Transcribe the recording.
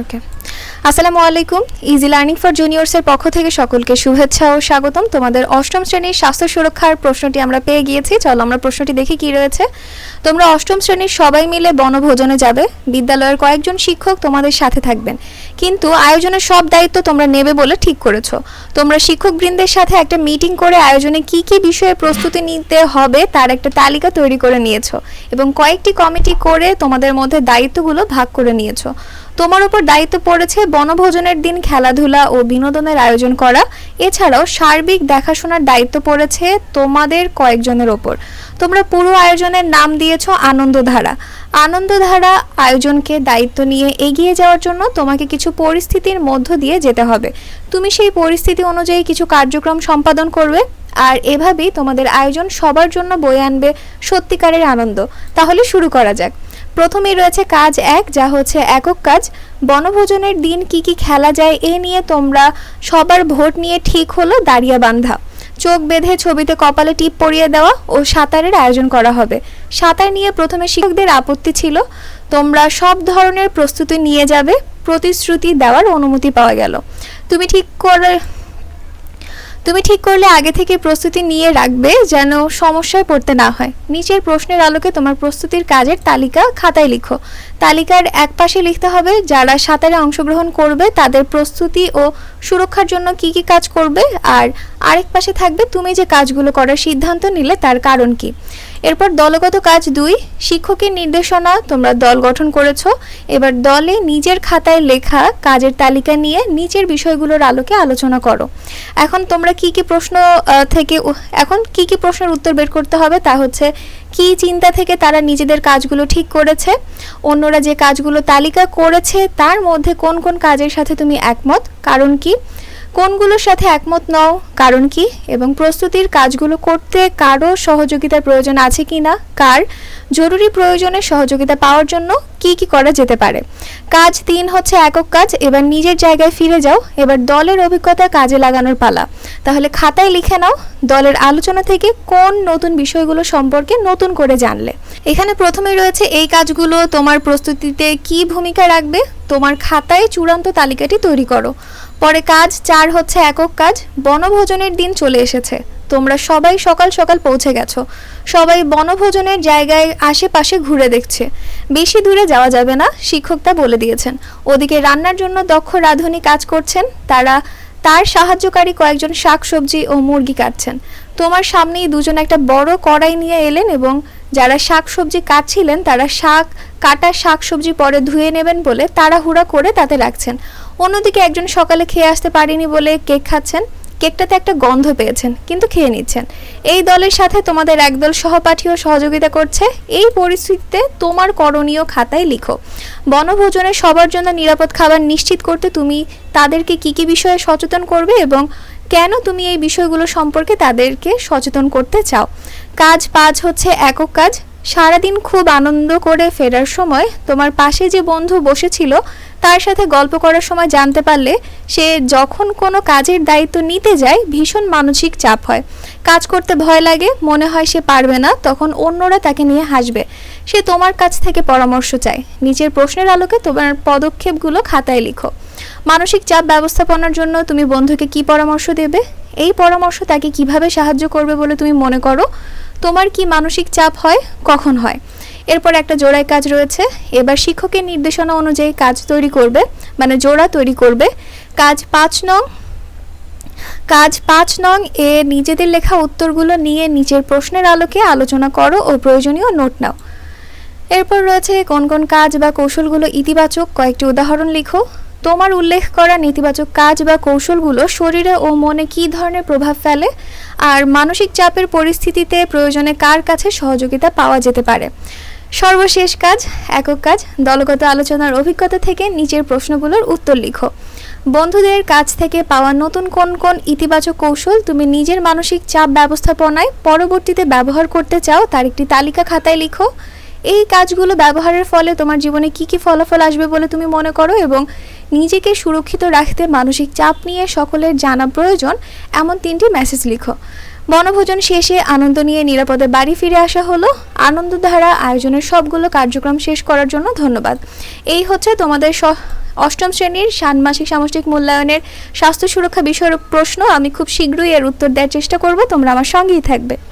ওকে আসসালামু আলাইকুম। Easy learning for জুনিয়র্সের পক্ষ থেকে সকলকে শুভেচ্ছা ও স্বাগতম। তোমাদের অষ্টম শ্রেণির স্বাস্থ্য সুরক্ষার প্রশ্নটি আমরা পেয়ে গিয়েছি। চলো আমরা প্রশ্নটি দেখি কি রয়েছে। তোমরা অষ্টম শ্রেণির সবাই মিলে বনভোজনে যাবে। বিদ্যালয়ের কয়েকজন শিক্ষক তোমাদের সাথে থাকবেন। কিন্তু আয়োজনের সব দায়িত্ব তোমরা নেবে বলে ঠিক করেছ। তোমরা শিক্ষকবৃন্দের সাথে একটা মিটিং করে আয়োজনে কি কি বিষয়ে প্রস্তুতি নিতে হবে তার একটা তালিকা তৈরি করে নিয়েছো। এবং কয়েকটি কমিটি করে তোমাদের মধ্যে দায়িত্বগুলো ভাগ করে নিয়েছো। তোমার উপর দায়িত্ব পড়েছে বনভোজনের দিন খেলাধুলা ও বিনোদনের আয়োজন করা। এছাড়াও সার্বিক দেখাশোনার দায়িত্ব পড়েছে তোমাদের কয়েকজনের ওপর তোমরা পুরো আয়োজনের নাম দিয়েছ আনন্দধারা। আনন্দধারা আয়োজনকে দায়িত্ব নিয়ে এগিয়ে যাওয়ার জন্য তোমাকে কিছু পরিস্থিতির মধ্য দিয়ে যেতে হবে। তুমি সেই পরিস্থিতি অনুযায়ী কিছু কার্যক্রম সম্পাদন করবে আর এভাবেই তোমাদের আয়োজন সবার জন্য বয়ে আনবে সত্যিকারের আনন্দ। তাহলে শুরু করা যাক। প্রথমেই রয়েছে কাজ এক, যা হচ্ছে একক কাজ। বনভোজনের দিন কি কি খেলা যায় এ নিয়ে তোমরা সবার ভোট নিয়ে ঠিক হলো দাঁড়িয়ে বান্ধা চোখ বেঁধে ছবিতে কপালে টিপ পরিয়ে দেওয়া ও সাঁতারের আয়োজন করা হবে। সাঁতার নিয়ে প্রথমে শিক্ষকদের আপত্তি ছিল। তোমরা সব ধরনের প্রস্তুতি নিয়ে যাবে, প্রতিশ্রুতি দেওয়ার অনুমতি পাওয়া গেল। তুমি ঠিক করে তুমি ঠিক করলে আগে থেকে প্রস্তুতি নিয়ে রাখবে যেন সমস্যায় পড়তে না হয়। নিচের প্রশ্নের আলোকে তোমার প্রস্তুতির কাজের তালিকা খাতায় লিখো। তালিকার এক পাশে লিখতে হবে, যারা সাঁতারে অংশগ্রহণ করবে তাদের প্রস্তুতি ও সুরক্ষার জন্য কি কি কাজ করবে। আর আরেক পাশে থাকবে, তুমি যে কাজগুলো করার সিদ্ধান্ত নিলে তার কারণ কি। এরপর দলগত কাজ দুই, শিক্ষকের নির্দেশনা তোমরা দল গঠন করেছ। এবার দলে নিজের খাতায় লেখা কাজের তালিকা নিয়ে নিচের বিষয়গুলোর আলোকে আলোচনা করো। এখন তোমরা কি কি প্রশ্ন থেকে এখন কি কি প্রশ্নের উত্তর বের করতে হবে তা হচ্ছে, কি চিন্তা থেকে তারা নিজেদের কাজগুলো ঠিক করেছে? অন্যরা যে কাজগুলো তালিকা করেছে, তার মধ্যে কোন কোন কাজের সাথে তুমি একমত? কারণ কি? কোনগুলোর সাথে একমত নও? কারণ কি? এবং প্রস্তুতির কাজগুলো করতে কারও সহযোগিতার প্রয়োজন আছে কি না? কার? জরুরি প্রয়োজনে সহযোগিতা পাওয়ার জন্য কি কি করা যেতে পারে? কাজ তিন হচ্ছে একক কাজ, এবার নিজের জায়গায় ফিরে যাও। এবার দলের অভিজ্ঞতা কাজে লাগানোর পালা। তাহলে খাতায় লিখে নাও দলের আলোচনা থেকে কোন নতুন বিষয়গুলো সম্পর্কে নতুন করে জানলে। এখানে প্রথমে রয়েছে এই কাজগুলো, তোমার প্রস্তুতিতে কি ভূমিকা রাখবে? তোমার খাতায় চূড়ান্ত তালিকাটি তৈরি করো। পরে কাজ, চার হচ্ছে একক কাজ, বনভোজনের দিন চলে এসেছে। তোমরা সবাই সকাল সকাল পৌঁছে গেছো। সবাই বনভোজনের জায়গায় আশেপাশে ঘুরে দেখছে। বেশি দূরে যাওয়া যাবে না শিক্ষক তা বলে দিয়েছেন। ওদিকে রান্নার জন্য দক্ষ রাঁধুনি কাজ করছেন। তারা, তার সাহায্যকারী কয়েকজন শাকসবজি ও মুরগি কাটছেন। তোমার সামনেই দুজন একটা বড় কড়াই নিয়ে এলেন এবং যারা শাকসবজি কাটছিলেন, তারা শাক, কাটা শাকসবজি পরে ধুয়ে নেবেন বলে তাড়াহুড়া করে তাতে রাখছেন। অন্যদিকে একজন সকালে খেয়ে আসতে পারেনি বলে কেক খাচ্ছেন। কেকটাতে একটা গন্ধ পেয়েছেন, কিন্তু খেয়ে নিচ্ছেন। এই দলের সাথে তোমাদের একদল সহপাঠীও সহযোগিতা করছে। এই পরিস্থিতিতে তোমার করণীয় খাতায় লিখো। বনভোজনে সবার জন্য নিরাপদ খাবার নিশ্চিত করতে তুমি তাদেরকে কি কি বিষয়ে সচেতন করবে এবং কেন তুমি এই বিষয়গুলো সম্পর্কে তাদেরকে সচেতন করতে চাও? কাজ পাঁচ হচ্ছে একক কাজ। সারাদিন খুব আনন্দ করে ফেরার সময় তোমার পাশে যে বন্ধু বসেছিল, তার সাথে গল্প করার সময় জানতে পারলে সে যখন কোনো কাজের দায়িত্ব নিতে যায়, ভীষণ মানসিক চাপ হয়। কাজ করতে ভয় লাগে, মনে হয় সে পারবে না, তখন অন্যরা তাকে নিয়ে হাসবে। সে তোমার কাছ থেকে পরামর্শ চায়। নিচের প্রশ্নের আলোকে তোমার পদক্ষেপগুলো খাতায় লিখো। মানসিক চাপ ব্যবস্থাপনার জন্য তুমি বন্ধুকে কি পরামর্শ দেবে? এই পরামর্শ তাকে কীভাবে সাহায্য করবে বলে তুমি মনে করো? তোমার কি মানসিক চাপ হয়? কখন হয়? এরপর একটা জোড়ায় কাজ রয়েছে। এবার শিক্ষকের নির্দেশনা অনুযায়ী কাজ তৈরি করবে মানে জোড়া তৈরি করবে। কাজ পাঁচ নং, কাজ পাঁচ নং এ নিজেদের লেখা উত্তরগুলো নিয়ে নিচের প্রশ্নের আলোকে আলোচনা করো ও প্রয়োজনীয় নোট নাও। এরপর রয়েছে কোন কোন কাজ বা কৌশলগুলো ইতিবাচক কয়েকটি উদাহরণ লিখো। তোমার উল্লেখ করা নেতিবাচক কাজ বা কৌশলগুলো শরীরে ও মনে কী ধরনের প্রভাব ফেলে? আর মানসিক চাপের পরিস্থিতিতে প্রয়োজনে কার কাছে সহযোগিতা পাওয়া যেতে পারে? সর্বশেষ কাজ, একক কাজ, দলগত আলোচনার অভিজ্ঞতা থেকে নিচের প্রশ্নগুলোর উত্তর লিখো। বন্ধুদের কাছ থেকে পাওয়া নতুন কোন কোন ইতিবাচক কৌশল তুমি নিজের মানসিক চাপ ব্যবস্থাপনায় পরবর্তীতে ব্যবহার করতে চাও তার একটি তালিকা খাতায় লিখো। এই কাজগুলো ব্যবহারের ফলে তোমার জীবনে কি কি ফলাফল আসবে বলে তুমি মনে করো? এবং নিজেকে সুরক্ষিত রাখতে মানসিক চাপ নিয়ে সকলের জানা প্রয়োজন, এমন তিনটি মেসেজ লিখো। বনভোজন শেষে আনন্দ নিয়ে নিরাপদে বাড়ি ফিরে আসা হলো। আনন্দধারা আয়োজনের সবগুলো কার্যক্রম শেষ করার জন্য ধন্যবাদ। এই হচ্ছে তোমাদের অষ্টম শ্রেণির ষান্মাসিক সামষ্টিক মূল্যায়নের স্বাস্থ্য সুরক্ষা বিষয়ক প্রশ্ন। আমি খুব শীঘ্রই এর উত্তর দেওয়ার চেষ্টা করব। তোমরা আমার সঙ্গেই থাকবে।